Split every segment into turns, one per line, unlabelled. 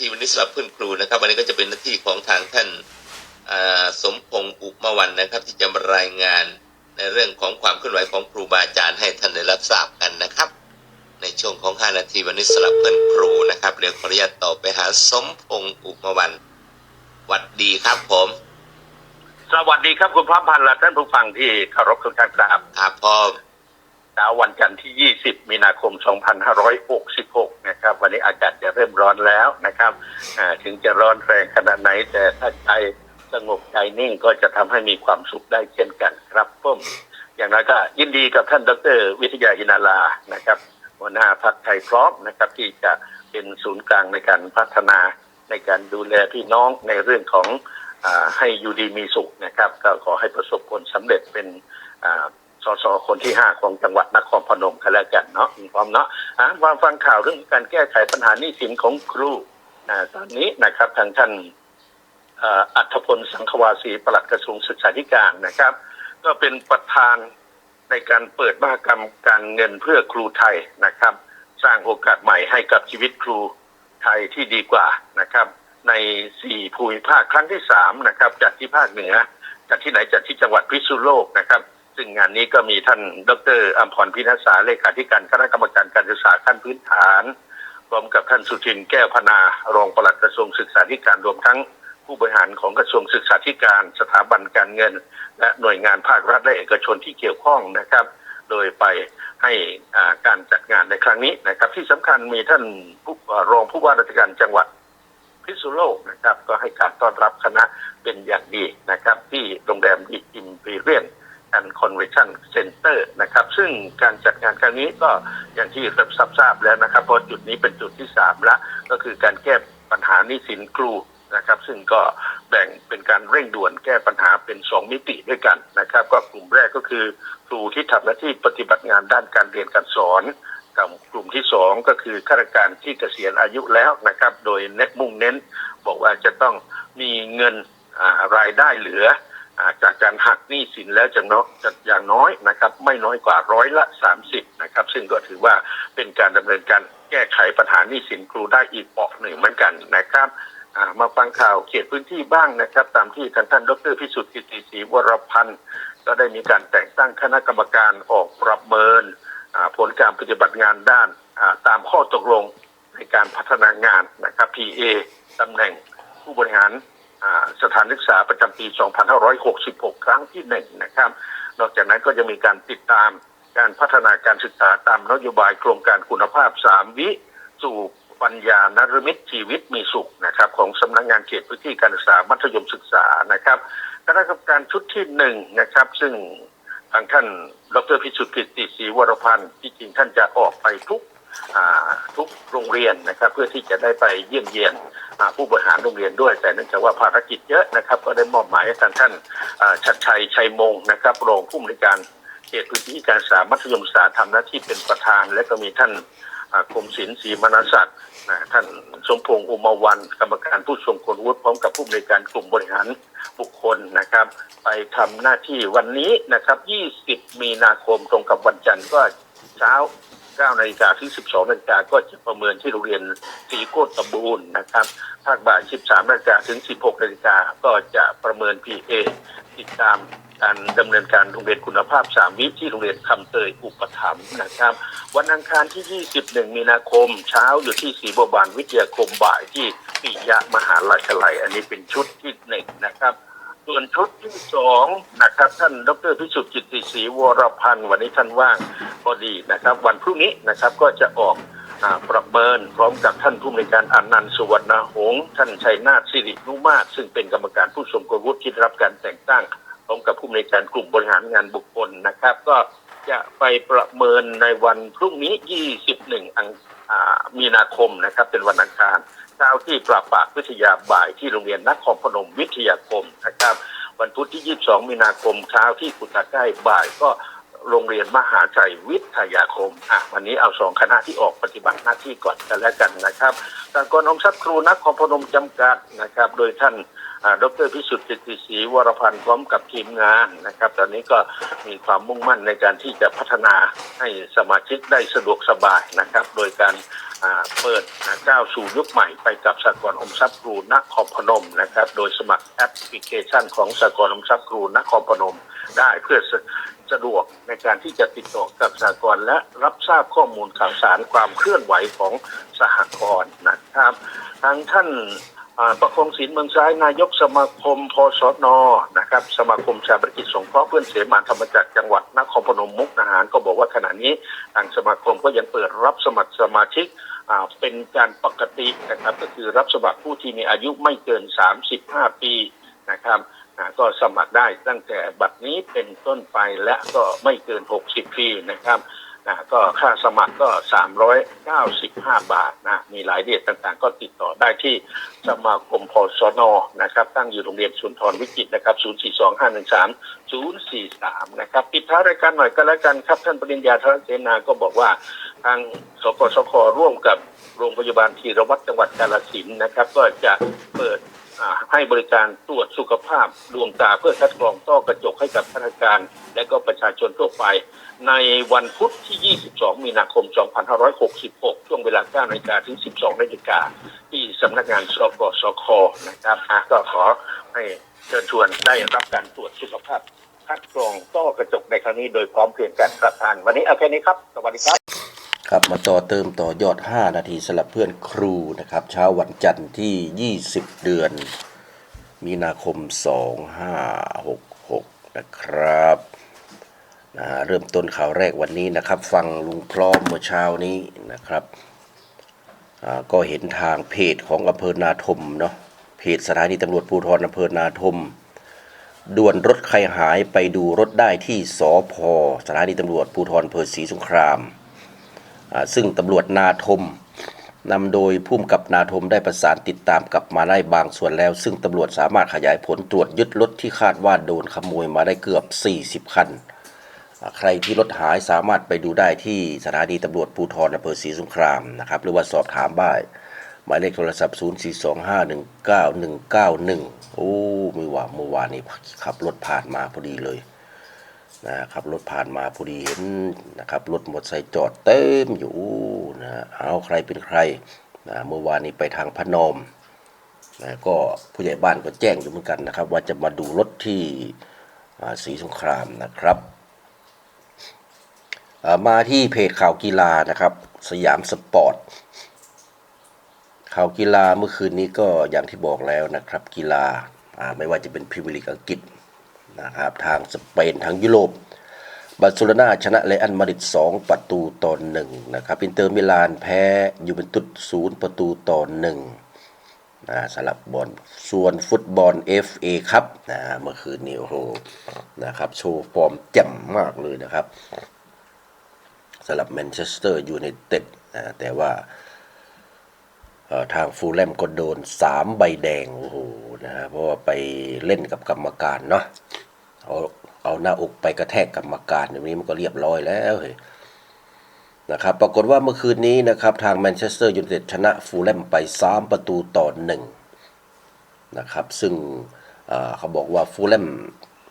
ที่วันนี้สำหรับเพื่อนครูนะครับ วันนี้ก็จะเป็นหน้าที่ของทางท่านอ่าสมพงษ์อุมาวันนะครับ ที่จะมารายงานในเรื่องของความเคลื่อนไหวของครูบาอาจารย์ให้ท่านได้รับทราบกันนะครับ ในช่วงของ 5 นาทีวันนี้สำหรับเพื่อนครูนะครับเดี๋ยวขออนุญาตต่อไปหาสมพงษ์อุมาวันหวัดดีครับผม
สวัสดีครับคุณพระพันธ์และท่านผู้ฟังที่เคารพทุกท่านครับ
ครับพ่อ
เช้าวันจันทร์ที่ 20 มีนาคม 2566 นะครับ วันนี้อากาศจะเริ่มร้อนแล้วนะครับถึงจะร้อนแรงขนาดไหน แต่ถ้าใจสงบใจนิ่งก็จะทำให้มีความสุขได้เช่นกันครับผมอย่างน้อยก็ยินดีกับท่านดร วิทยาอินาลานะครับหัวหน้าพักไทยพร้อมนะครับ ที่จะเป็นศูนย์กลางในการพัฒนาในการดูแลพี่น้องในเรื่องของอให้อยู่ดีมีสุขนะครับ ก็ขอให้ประสบผลสำเร็จเป็น สสคนที่ห้าของจังหวัดนครพนมกันแล้วกันเนาะมีความเนาะอ่ามาฟังข่าวเรื่องการแก้ไขปัญหาหนี้สินของครูนะตอนนี้นะครับทางท่านอัธพลสังควาสีปลัดกระทรวงศึกษาธิการนะครับ ก็เป็นประธานในการเปิดมหกรรมการเงินเพื่อครูไทยนะครับ สร้างโอกาสใหม่ให้กับชีวิตครูไทยที่ดีกว่านะครับ ในสี่ภูมิภาคครั้งที่สามนะครับจัดที่ภาคเหนือจัดที่ไหนจัดที่จังหวัดพิษณุโลกนะครับ ซึ่งงานนี้ก็มีท่านดรอัมพรพินัสสาเลขาธิการคณะกรรมการการศึกษาขั้นพื้นฐานรวมกับท่านสุทินแก้วพนารองปลัดกระทรวงศึกษาธิการรวมทั้งผู้บริหารของกระทรวงศึกษาธิการ สถาบันการเงิน และหน่วยงานภาครัฐและเอกชนที่เกี่ยวข้องนะครับ โดยไปให้การจัดงานในครั้งนี้นะครับ ที่สำคัญมีท่านผู้รองผู้ว่าราชการจังหวัดพิษณุโลกนะครับ ก็ให้การต้อนรับคณะเป็นอย่างดีนะครับ ที่โรงแรมดีอิมพีเรียน แอนด์คอนเวนชั่นเซ็นเตอร์นะครับ ซึ่งการจัดงานครั้งนี้ก็อย่างที่รับทราบแล้วนะครับเพราะจุดนี้เป็นจุดที่สามละก็คือการแก้ปัญหานี้สินครูนะครับ ซึ่งก็แบ่งเป็นการเร่งด่วนแก้ปัญหาเป็นสองมิติด้วยกันนะครับ ก็กลุ่มแรกก็คือครูที่ทำหน้าที่ปฏิบัติงานด้านการเรียนการสอนกับกลุ่มที่สองก็คือข้าราชการที่เกษียณอายุแล้วนะครับ โดยเน้นมุ่งเน้น บอกว่าจะต้องมีเงินรายได้เหลือ จากการหักหนี้สินแล้วจะเนาะจะอย่างน้อยนะครับ ไม่น้อยกว่าร้อยละสามสิบนะครับ ซึ่งก็ถือว่าเป็นการดำเนินการแก้ไขปัญหาหนี้สินครูได้อีกเปราะหนึ่งเหมือนกันนะครับมาฟังข่าวเขตพื้นที่บ้างนะครับ ตามที่ท่านท่านดรพิสุทธิ์กิติศรีวรพันธ์ก็ได้มีการแต่งตั้งคณะกรรมการออกประเมินอ่าผลการปฏิบัติงานด้านตามข้อตกลงในการพัฒนางานนะครับ PA ตำแหน่งผู้บริหาร สถานศึกษาประจำปี 2566 ครั้งที่หนึ่งนะครับ นอกจากนั้นก็จะมีการติดตามการพัฒนาการศึกษาตามนโยบายโครงการคุณภาพ 3 วิสู่ปัญญานรมิตชีวิตมีสุขนะครับ ของสำนักงานเขตพื้นที่การศึกษามัธยมศึกษานะครับคณะกรรมการชุดที่หนึ่งนะครับ ซึ่งทางท่านดรพิสุทธิ์กิติศรีวรพันธ์ที่จริงท่านจะออกไปทุกทุกโรงเรียนนะครับ เพื่อที่จะได้ไปเยี่ยมเยียน ผู้บริหารโรงเรียนด้วย แต่เนื่องจากว่าภารกิจเยอะนะครับ ก็ได้มอบหมายให้ทางท่านชัดชัยชัยมงนะครับรองผู้อำนวยการเขตพื้นที่การศึกษามัธยมศึกษาทำหน้าที่เป็นประธาน และก็มีท่านกรมศิลป์ศรีมนศักดิ์ท่านสมพงษ์อุมาวันกรรมการผู้ทรงคุณวุฒิพร้อมกับผู้อำนวยการกลุ่มบริหารบุคคลนะครับ ไปทำหน้าที่วันนี้นะครับ 20 มีนาคมตรงกับวันจันทร์ก็เช้า 9นาฬิกาถึง 12นาฬิกาก็จะประเมินที่โรงเรียนศรีโคตรตบูรณ์นะครับ ภาคบ่าย 13นาฬิกาถึง 16นาฬิกาก็จะประเมิน PA ติดตามการดำเนินการโรงเรียนคุณภาพ 3 วิที่โรงเรียนคำเตยอุปถัมภ์นะครับ วันอังคารที่ 21 มีนาคม เช้าอยู่ที่ศรีบัวบานวิทยาคมบ่ายที่ปิยะมหาลัยลัยอันนี้เป็นชุดที่หนึ่งนะครับ ส่วนชุดที่สองนะครับท่านดรพิสุทธิ์จิตติศรีวรพันธ์วันนี้ท่านว่างพอดีนะครับ วันพรุ่งนี้นะครับก็จะออกอประเมินพร้อมกับท่านผู้อำนการอนันต์สุวรรณหงษ์ท่านชัยนาทสิรินุมาศซึ่งเป็นกรรมการผู้ทรงคุณวุฒิที่รับการแต่งตั้งพร้อมกับผู้อำนการกลุ่มบริหารงานบุคคลนะครับ ก็จะไปประเมินในวันพรุ่งนี้ 21อังอ่ามีนาคมนะครับ เป็นวันอังคาร เช้าที่ปราบปรากวิทยาบ่ายที่โรงเรียนนครพนมวิทยาคมนะครับวันพุธที่ 22 มีนาคมเช้าที่กุตาใกล้บ่ายก็โรงเรียนมหาชัยวิทยาคมอะวันนี้เอาสองคณะที่ออกปฏิบัติหน้าที่ก่อนกันแล้วกันนะครับสากลออมทรัพย์ครูนักคอมพนมจำกัดนะครับ โดยท่าน ดรพิสุทธิ์จิตติศรีวรพันธ์พร้อมกับทีมงานนะครับ ตอนนี้ก็มีความมุ่งมั่นในการที่จะพัฒนาให้สมาชิกได้สะดวกสบายนะครับ โดยการเปิดก้าวสู่ยุคใหม่ไปกับสากลออมทรัพย์ครูนครพนมนะครับ โดยสมัครแอปพลิเคชันของสากลออมทรัพย์ครูนครพนม ได้เพื่อสะดวกในการที่จะติดต่อกับสากลและรับทราบข้อมูลข่าวสารความเคลื่อนไหวของสหกรณ์นะครับทางท่าน ประคองศิลเมืองซ้ายนายกสมาคมพสนนะครับ สมาคมชาติกิจสงเคราะห์เพื่อนเสมาธรรมจักรจังหวัดนครพนมมุกดาหารก็บอกว่าขณะนี้ทางสมาคมก็ยังเปิดรับสมัครสมาชิกเป็นการปกตินะครับก็คือรับสมัครผู้ที่มีอายุไม่เกิน 35 ปีนะครับก็สมัครได้ตั้งแต่บัดนี้เป็นต้นไปและก็ไม่เกิน 60 ปีนะครับ อ่าก็ค่าสมัครก็ 395 บาทนะมีหลายเดียต่างๆ ก็ติดต่อได้ที่สมาคมพสนนะครับ ตั้งอยู่โรงเรียนสุนทรวิจิตนะครับ 042 513 043 นะครับ ปิดท้ายรายการหน่อยก็แล้วกันครับ ท่านปริญญาธรเสนาก็บอกว่า ทางสกสคร่วมกับโรงพยาบาลธีรวัตรจังหวัดกาฬสินนะครับ ก็จะเปิด ให้บริการตรวจสุขภาพดวงตาเพื่อคัดกรองต้อกระจกให้กับพนักงานและก็ประชาชนทั่วไป ในวันพุธที่ 22 มีนาคม 2566 ช่วงเวลา 9นาฬิกาถึง 12นาฬิกาที่สำนักงานสกสคนะครับก็ขอให้เชิญชวนได้รับการตรวจสุขภาพคัดกรองต้อกระจกในครั้งนี้โดยพร้อมเพรียงกันครับท่าน วันนี้เอาแค่นี้ครับ สวัสดีครับ
ครับมาต่อเติมต่อยอด 5 นาทีสำหรับเพื่อนครูนะครับ เช้าวันจันทร์ที่ 20 เดือน มีนาคม 2566 นะครับนะเริ่มต้นข่าวแรกวันนี้นะครับ ฟังลุงพร้อมเมื่อเช้านี้นะครับอ่าก็เห็นทางเพจของอำเภอนาทมเนาะเพจสถานีตำรวจภูธรอำเภอนาทมด่วนรถใครหายไปดูรถได้ที่สอพสถานีตำรวจภูธรอำเภอศรีสงครามอ่าซึ่งตำรวจนาทม นำโดยผู้กำกับนาทมได้ประสานติดตามกลับมาได้บางส่วนแล้ว ซึ่งตำรวจสามารถขยายผลตรวจยึดรถที่คาดว่าโดนขโมยมาได้เกือบ 40 คัน ใครที่รถหายสามารถไปดูได้ที่สถานีตำรวจภูธรอำเภอศรีสงครามนะครับหรือว่าสอบถามได้หมายเลขโทรศัพท์ 042519191 โอ้ไม่ว่าเมื่อวานนี้ขับรถผ่านมาพอดีเลย นะครับรถผ่านมาพอดีเห็นนะครับรถมอเตอร์ไซค์จอดเต็มอยู่นะเอาใครเป็นใครนะเมื่อวานนี้ไปทางพนมนะก็ผู้ใหญ่บ้านก็แจ้งอยู่เหมือนกันนะครับ ว่าจะมาดูรถที่อ่าศรีสงครามนะครับมาที่เพจข่าวกีฬานะครับ สยามสปอร์ตข่าวกีฬาเมื่อคืนนี้ก็อย่างที่บอกแล้วนะครับ กีฬาอ่าไม่ว่าจะเป็นพรีเมียร์ลีกอังกฤษ นะครับทางสเปนทางยุโรปบาร์เซโลนาชนะเรอัลมาดริด2ประตูต่อหนึ่งนะครับอินเตอร์มิลานแพ้ยูเวนตุสศูนย์ประตูต่อหนึ่งนะสลับบอลส่วนฟุตบอล FA ครับนะเมื่อคืนนี้โอ้โหนะครับโชว์ฟอร์มแจ่มมากเลยนะครับสำหรับแมนเชสเตอร์ยูไนเต็ดนะแต่ว่า ทางฟูลแลมก็โดนสามใบแดงโอ้โหนะฮะเพราะว่าไปเล่นกับกรรมการเนาะเอาเอาหน้าอกไปกระแทกกรรมการอย่างนี้มันก็เรียบร้อยแล้วเฮ้ยนะครับปรากฏว่าเมื่อคืนนี้นะครับทางแมนเชสเตอร์ยูไนเต็ดชนะฟูลแลมไป 3 ประตูต่อหนึ่งนะครับซึ่งเขาบอกว่าฟูลแลม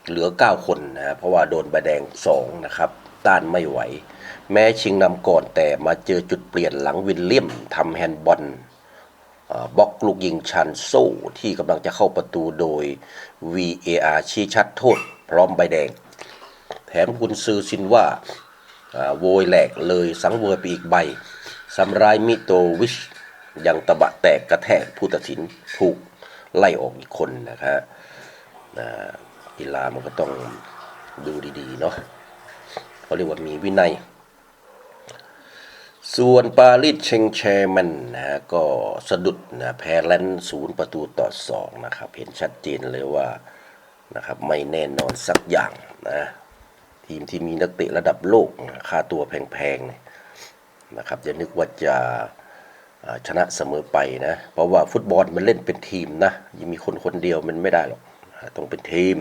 เหลือ 9 คนนะเพราะว่าโดนใบแดง 2 นะครับ ต้านไม่ไหว แม้ชิงนำก่อนแต่มาเจอจุดเปลี่ยนหลังวิลเลียมทำแฮนด์บอล บล็อกลูกยิงชันโซ่ที่กำลังจะเข้าประตูโดย VAR ชี้ชัดโทษ พร้อมใบแดง แถมกุนซือซินว่าโวยแหลกเลยสังเวยไปอีกใบซัมรายมิโตวิชยังตะบะแตกกระแทกผู้ตัดสินถูกไล่ออกอีกคนนะครับกีฬามันก็ต้องดูดีๆเนาะเขาเรียกว่ามีวินัย ส่วนปารีสเชงแชร์แมนนะฮะก็สะดุดนะแพ้แลนศูนย์ประตูต่อสองนะครับ เห็นชัดเจนเลยว่านะครับไม่แน่นอนสักอย่างนะทีมที่มีนักเตะระดับโลกนะค่าตัวแพงๆนะครับอย่านึกว่าจะชนะเสมอไปนะ เพราะว่าฟุตบอลมันเล่นเป็นทีมนะยังมีคนคนเดียวมันไม่ได้หรอกต้องเป็นทีม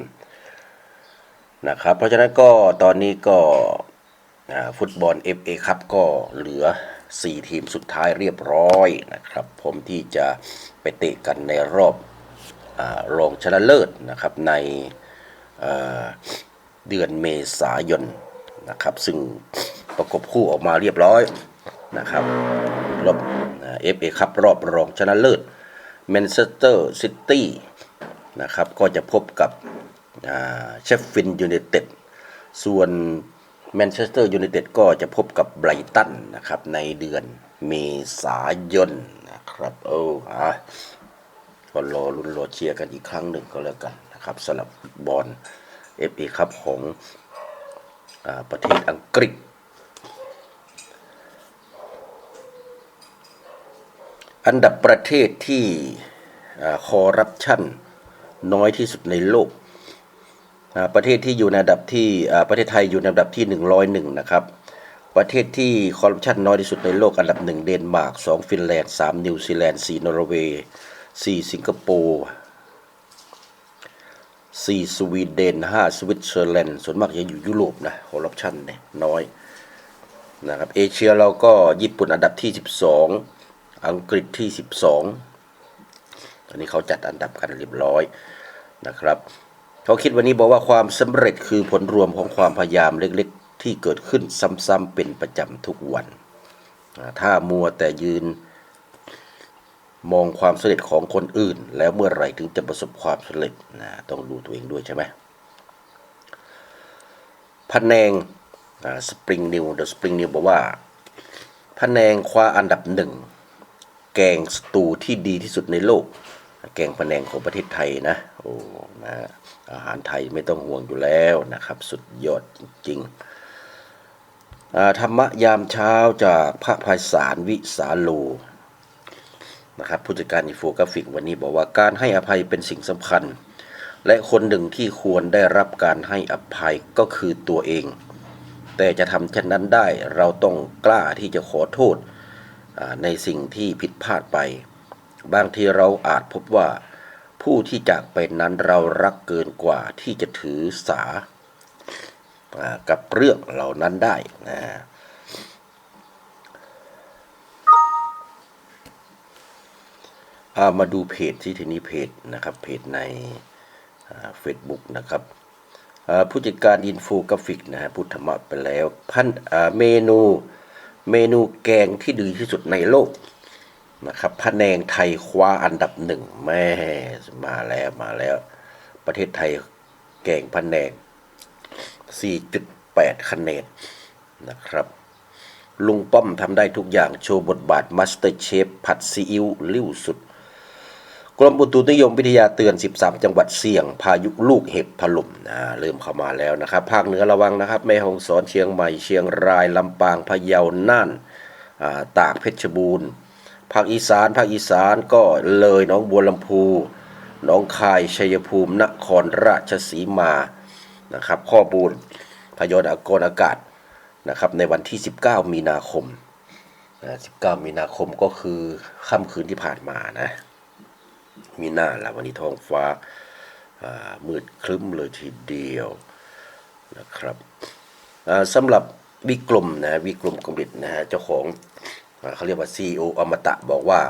นะครับเพราะฉะนั้นก็ตอนนี้ก็ ฟุตบอล FA ครับก็เหลือ 4 ทีมสุดท้ายเรียบร้อยนะครับ ผมที่จะไปเตะกันในรอบรองชนะเลิศนะครับในเเดือนเมษายนนะครับ ซึ่งประกบคู่ออกมาเรียบร้อยนะครับรอบเอฟเอคัพรอบรองชนะเลิศแมนเชสเตอร์ซิตี้นะครับก็จะพบกับเชฟฟินยูไนเต็ดส่วน แมนเชสเตอร์ยูไนเต็ดก็จะพบกับไบรตันนะครับในเดือนเมษายนนะครับโอ้ฮะก็รอลุ้นรอเชียร์กันอีกครั้งหนึ่งก็แล้วกันนะครับสำหรับบอลเอฟเอคัพของอาประเทศอังกฤษ อันดับประเทศที่คอร์รัปชันน้อยที่สุดในโลก ประเทศที่อยู่ในอันดับที่ประเทศไทยอยู่ในอันดับที่ 101 นะครับ ประเทศที่คอร์รัปชันน้อยที่สุดในโลกอันดับ 1 เดนมาร์ก2ฟินแลนด์3นิวซีแลนด์4นอร์เวย์4สิงคโปร์4สวีเดน5สวิตเซอร์แลนด์ส่วนมากจะอยู่ยุโรปนะคอร์รัปชันเนี่ยน้อยนะครับเอเชียเราก็ญี่ปุ่นอันดับที่ 12 อังกฤษที่ 12 อันนี้เขาจัดอันดับกันเรียบร้อยนะครับ เขาคิดวันนี้บอกว่าความสำเร็จคือผลรวมของความพยายามเล็กๆ ที่เกิดขึ้นซ้ำๆเป็นประจำทุกวัน ถ้ามัวแต่ยืนมองความสำเร็จของคนอื่น แล้วเมื่อไหร่ถึงจะประสบความสำเร็จนะต้องดูตัวเองด้วยใช่ไหมพันแนงสปริงนิวเดอะสปริงนิวบอกว่าพันแนงคว้าอันดับหนึ่ง แกงสตูที่ดีที่สุดในโลก แกงพะแนงของประเทศไทยนะโอ้นะอาหารไทยไม่ต้องห่วงอยู่แล้วนะครับ สุดยอดจริงๆธรรมะยามเช้าจากพระภัยสารวิสาโลนะครับผู้จัดการอินโฟกราฟิกวันนี้บอกว่าการให้อภัยเป็นสิ่งสำคัญ และคนหนึ่งที่ควรได้รับการให้อภัยก็คือตัวเอง แต่จะทำเช่นนั้นได้เราต้องกล้าที่จะขอโทษในสิ่งที่ผิดพลาดไป บางทีเราอาจพบว่า ผู้ที่จากไปนั้นเรารักเกินกว่าที่จะถือสากับเรื่องเหล่านั้นได้นะามาดูเพจที่ทีนี้เพจนะครับเพจในเฟซบุ๊กนะครับผู้จัดการอินโฟกราฟิกนะฮะพูดธมะไปแล้วพันเมนูเมนูแกงที่ดีที่สุดในโลก นะครับพะแนงไทยคว้าอันดับหนึ่งแม่มาแล้วมาแล้ว ประเทศไทยแกงพะแนง 4.8 คะแนนนะครับ ลุงป้อมทำได้ทุกอย่างโชว์บทบาทมาสเตอร์เชฟผัดซีอิ๊วลิ้วสุด กรมอุตุนิยมวิทยาเตือน 13 จังหวัดเสี่ยง พายุลูกเห็บถล่มนะเริ่มเข้ามาแล้วนะครับ ภาคเหนือระวังนะครับ แม่ฮ่องสอนเชียงใหม่เชียงรายลำปางพะเยาน่านตากเพชรบูรณ์ ภาคอีสานภาคอีสานก็เลยหน้องบัวลำพูหนองคายชัยภูมินครราชสีมานะครับ ข้อมูลพยากรณ์อากาศนะครับในวันที่ 19 มีนาคมนะ19 มีนาคมก็คือค่ำคืนที่ผ่านมานะ มีหน้าละวันนี้ท้องฟ้ามืดครึ้มเลยทีเดียวนะครับสำหรับวิกลมนะวิกลมกมดิตนะฮะเจ้าของ เขาเรียกว่า CEO อมตะบอกว่า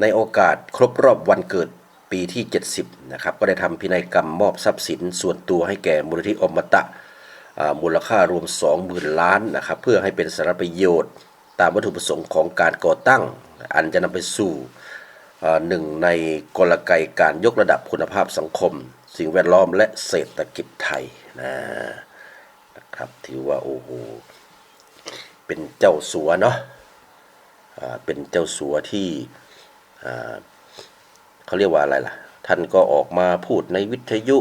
ในโอกาสครบรอบวันเกิดปีที่ 70 นะครับ ก็ได้ทำพินัยกรรมมอบทรัพย์สินส่วนตัวให้แก่มูลนิธิอมตะมูลค่ารวม 20,000 ล้านนะครับ เพื่อให้เป็นสารประโยชน์ ตามวัตถุประสงค์ของการก่อตั้ง อันจะนำไปสู่หนึ่งในกลไกการยกระดับคุณภาพสังคม สิ่งแวดล้อมและเศรษฐกิจไทยนะนะครับ ถือว่า โอ้โห เป็นเจ้าสัวเนาะ เป็นเจ้าสัวที่เขาเรียกว่าอะไรล่ะ ท่านก็ออกมาพูดในวิทยุ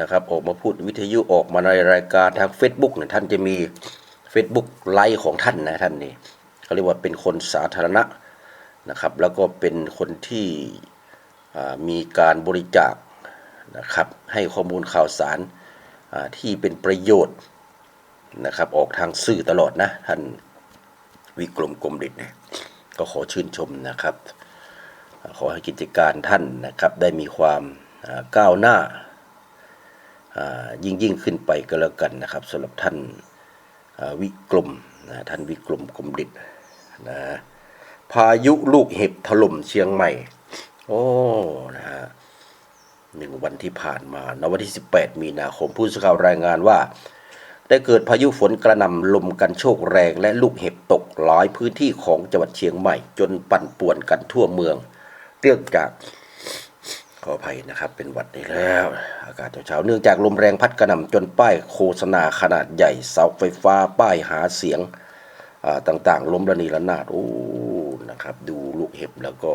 นะครับออกมาพูดวิทยุออกมาในรายการทาง Facebook เนี่ยท่านจะมี Facebook ไลฟ์ของท่านนะท่านนี่เขาเรียกว่าเป็นคนสาธารณะนะครับแล้วก็เป็นคนที่มีการบริจาคนะครับให้ข้อมูลข่าวสารที่เป็นประโยชน์นะครับออกทางสื่อตลอดนะท่าน วิกรมกรมดิตเนี่ยก็ขอชื่นชมนะครับ ขอให้กิจการท่านนะครับได้มีความก้าวหน้ายิ่งยิ่งขึ้นไปก็แล้วกันนะครับสำหรับท่านวิกรมนะท่านวิกรมกรมดิตนะพายุลูกเห็บถล่มเชียงใหม่ โอ้นะฮะหนึ่งวันที่ผ่านมาในวันที่ 18 มีนาคมผู้สื่อข่าวรายงานว่า ได้เกิดพายุฝนกระหน่ำลมกันโชกแรงและลูกเห็บตกหลายพื้นที่ของจังหวัดเชียงใหม่ จนปั่นป่วนกันทั่วเมืองเนื่องจากขออภัยนะครับ เป็นหวัดนี้แล้ว อากาศเช้าๆเนื่องจากลมแรงพัดกระหน่ำจนป้ายโฆษณาขนาดใหญ่เสาไฟฟ้าป้ายหาเสียงต่างๆล้มระนีระนาดโอ้นะครับ ดูลูกเห็บแล้วก็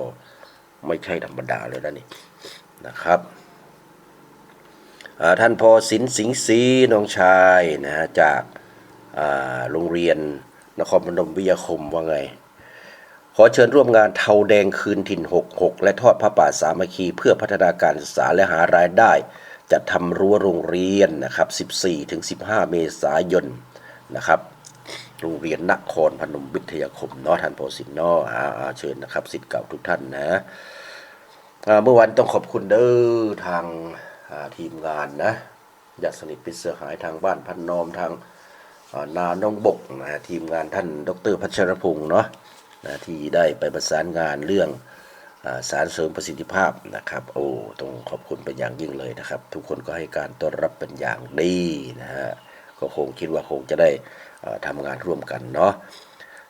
ไม่ใช่ธรรมดาเลยนะนี่นะครับ ท่านพอสินสิงศีน้องชายนะฮะจากโรงเรียนนครพนมวิทยาคมว่าไง ขอเชิญร่วมงานเทาแดงคืนถิ่น 66 และทอดพระป่าสามัคคี เพื่อพัฒนาการศึกษาและหารายได้ จะทำรั้วโรงเรียนนะครับ 14ถึง15 เมษายนนะครับโรงเรียนนครพนมวิทยาคมเนาะท่านโพสินเนาะอ่าเชิญนะครับสิทธิ์เก่าทุกท่านนะเมื่อวันต้องขอบคุณเด้อทาง อ่าทีมงานนะญาติสนิทปิดเสื้อหายทางบ้านพันนอมทางานาน้องบกนะทีมงานท่านดรพัชรพงศ์เนาะนะที่ได้ไปประสานงานเรื่องอสารเสริมประสิทธิภาพนะครับ โอ้ต้องขอบคุณเป็นอย่างยิ่งเลยนะครับ ทุกคนก็ให้การต้อนรับเป็นอย่างดีนะฮะก็คงคิดว่าคงจะได้ทำงานร่วมกันเนาะ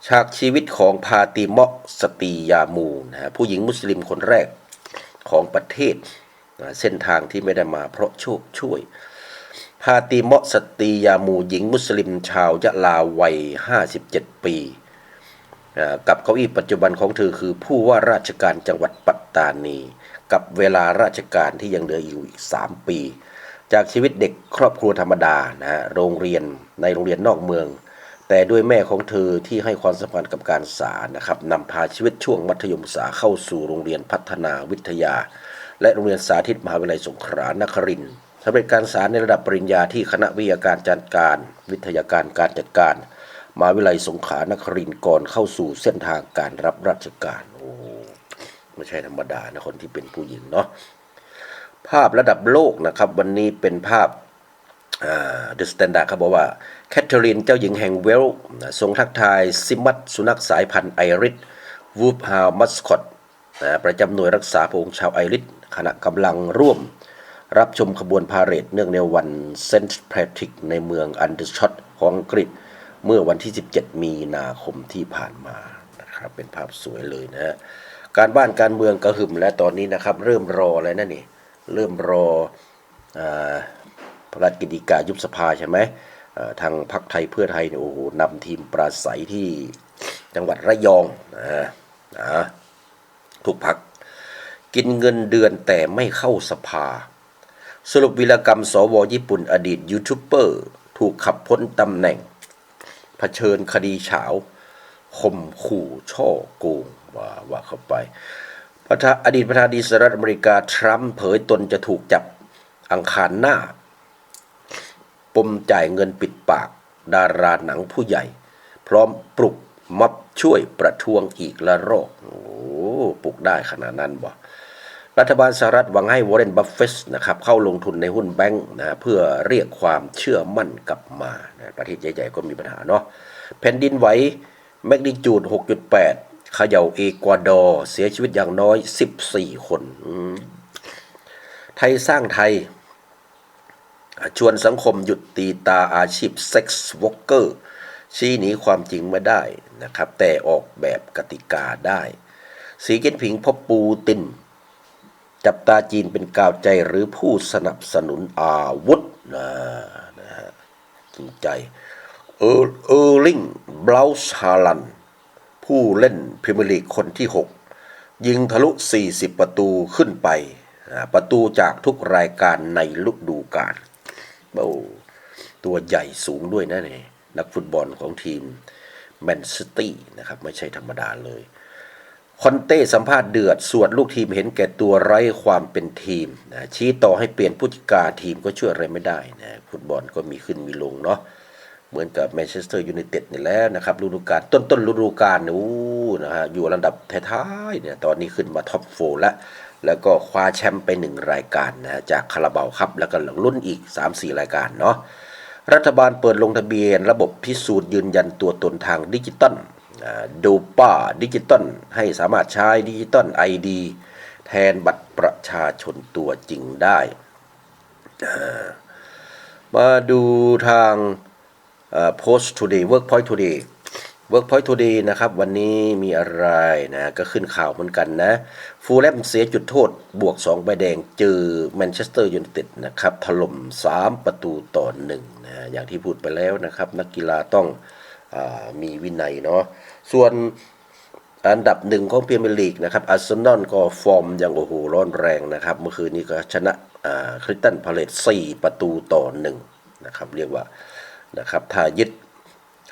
ฉากชีวิตของพาติมะสตียามูนะฮะผู้หญิงมุสลิมคนแรกของประเทศ เส้นทางที่ไม่ได้มาเพราะโชคช่วยพาติมะสตียามูหญิงมุสลิมชาวยะลาวัย 57 ปี กับเก้าอี้ปัจจุบันของเธอคือผู้ว่าราชการจังหวัดปัตตานี กับเวลาราชการที่ยังเหลืออยู่อีก 3 ปี จากชีวิตเด็กครอบครัวธรรมดานะฮะโรงเรียนในโรงเรียนนอกเมือง แต่ด้วยแม่ของเธอที่ให้ความสำคัญกับการศึกษานะครับนำพาชีวิตช่วงมัธยมศึกษาเข้าสู่โรงเรียนพัฒนาวิทยา และโรงเรียนสาธิตมหาวิทยาลัยสงขลานครินทร์สำเร็จการศึกษาในระดับปริญญาที่คณะวิทยาการจัดการ วิทยาการการจัดการมหาวิทยาลัยสงขลานครินทร์ก่อนเข้าสู่เส้นทางการรับราชการโอ้ไม่ใช่ธรรมดานะคนที่เป็นผู้หญิงเนาะภาพระดับโลกนะครับ วันนี้เป็นภาพเดอะสแตนดาร์ดเขาบอกว่าแคทเธอรีนเจ้าหญิงแห่งเวลส์ทรงทักทายซิมัตสุนัขสายพันธุ์ไอริสวูฟฮาวมัสคอต นะประจำหน่วยรักษาพระองค์ชาวไอริสขณะกำลังร่วม รับชมขบวนพาเหรดเนื่องในวันเซนต์แพทริกในเมืองอันเดอร์ช็อตของอังกฤษ เมื่อวันที่ 17 มีนาคมที่ผ่านมานะครับเป็นภาพสวยเลยนะฮะการบ้านการเมืองกระหึ่มและตอนนี้นะครับ เริ่มรออะไรนั่นนี่เริ่มรออพระราชกิจกายุบสภาใช่ไหมทางพรรคไทยเพื่อไทยเนี่ยโอ้โหนำทีมปราศัยที่จังหวัดระยองนะนะ ทุกพัก กินเงินเดือนแต่ไม่เข้าสภา สรุปวีรกรรมสวญี่ปุ่นอดีตยูทูบเบอร์ ถูกขับพ้นตำแหน่งเผชิญคดีเฉาข่มขู่ช่อโกงว่าว่าเข้าไปประธานอดีตประธานาธิบดีสหรัฐอเมริกา ทรัมป์เผยตนจะถูกจับอังคารหน้า ปมจ่ายเงินปิดปาก ดาราหนังผู้ใหญ่ พร้อมปลุกม็อบช่วยประท้วงอีกละรอกโอ้ ปลุกได้ขนาดนั้นบ่รัฐบาลสหรัฐหวังให้วอร์เรนบัฟเฟตนะครับเข้าลงทุนในหุ้นแบงค์นะเพื่อเรียกความเชื่อมั่นกลับมานะประเทศใหญ่ๆก็มีปัญหาเนาะแผ่นดินไหวแมกนิจูด 6.8เขย่าเอกวาดอร์เสียชีวิตอย่างน้อย 14 คน ไทยสร้างไทย ชวนสังคมหยุดตีตาอาชีพเซ็กซ์วอล์กเกอร์ชี้หนีความจริงไม่ได้นะครับ แต่ออกแบบกติกาได้ สีจิ้นผิงพบปูติน จับตาจีนเป็นกาวใจหรือผู้สนับสนุนอาวุธนะนะฮะจริงใจเออเออร์ลิงบลาส์ฮาลัน ผู้เล่นพรีเมียร์ลีกคนที่ 6 ยิงทะลุ 40 ประตูขึ้นไป ประตูจากทุกรายการในฤดูกาลโอ้ตัวใหญ่สูงด้วยนะเนี่ยนักฟุตบอลของทีมแมนซิตี้นะครับ ไม่ใช่ธรรมดาเลย คอนเต้สัมภาษณ์เดือดสวนลูกทีมเห็นแก่ตัวไร้ความเป็นทีมนะชี้ต่อให้เปลี่ยนผู้จัดการทีมก็ช่วยอะไรไม่ได้นะฟุตบอลก็มีขึ้นมีลงเนาะเหมือนกับแมนเชสเตอร์ยูไนเต็ดนี่แหล้วนะครับฤดูกาลต้นต้นฤดูกาลเนี่ยอู้นะฮะอยู่ลำดับท้ายๆเนี่ยตอนนี้ขึ้นมาท็อปโฟร์แล้ว แล้วก็คว้าแชมป์ไปหนึ่งรายการนะจากคาราบาวครับแล้วก็หลังรุ่นอีก 3-4 รายการเนาะรัฐบาลเปิดลงทะเบียน ระบบพิสูจน์ยืนยันตัวตนทางดิจิตอล ดูป้าดิจิตอลให้สามารถใช้ดิจิตอลไอดีแทนบัตรประชาชนตัวจริงได้ มาดูทาง Post Today Workpoint Today Workpoint Today นะครับ วันนี้มีอะไรนะ ก็ขึ้นข่าวเหมือนกันนะ ฟูลแลมเสียจุดโทษ บวก 2 ใบแดงเจอแมนเชสเตอร์ยูไนเต็ดนะครับ ถล่ม 3 ประตูต่อ1นะ อย่างที่พูดไปแล้วนะครับ นักกีฬาต้อง มีวินัยเนาะส่วนอันดับหนึ่งของพรีเมียร์ลีกนะครับอาร์เซนอลก็ฟอร์มอยังโอ้โหร้อนแรงนะครับ เมื่อคืนนี้ก็ชนะคริสตันพาเลต4ประตูต่อ1นะครับเรียกว่านะครับถ้ายึด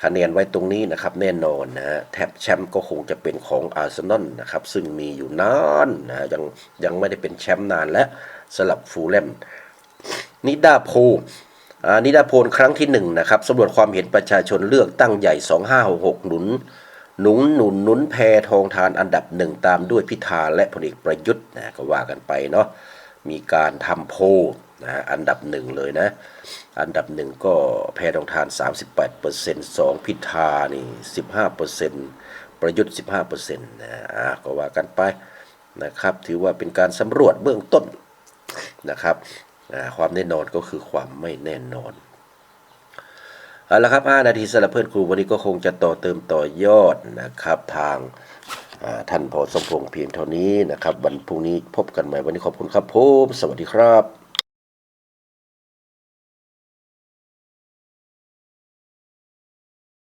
คะแนนไว้ตรงนี้นะครับแน่นอนนะฮะแท็บแชมป์ก็คงจะเป็นของอาร์เซนอลนะครับซึ่งมีอยู่นานนะยังยังไม่ได้เป็นแชมป์นานและสลับฟูลแลมนิดาโพ นิดาโพลครั้งที่หนึ่งนะครับสำรวจความเห็นประชาชนเลือกตั้งใหญ่ 2566 หนุน หนุนหนุนหนุนแพทองทานอันดับหนึ่งตามด้วยพิธาและพลเอกประยุทธ์นะก็ว่ากันไปเนาะมีการทำโพนะอันดับหนึ่งเลยนะ อันดับหนึ่งก็แพทองทาน 38%สองพิธานี่ 15%ประยุทธ์ 15%นะอะก็ว่ากันไปนะครับ ถือว่าเป็นการสำรวจเบื้องต้นนะครับ ความแน่นอนก็คือความไม่แน่นอนเอาละครับ 5 นาทีสำหรับเพื่อนครูวันนี้ก็คงจะต่อเติมต่อยอดนะครับ ทางท่านพอสมพงษ์เพียงเท่านี้นะครับ วันพรุ่งนี้พบกันใหม่วันนี้ขอบคุณครับผมสวัสดีครับ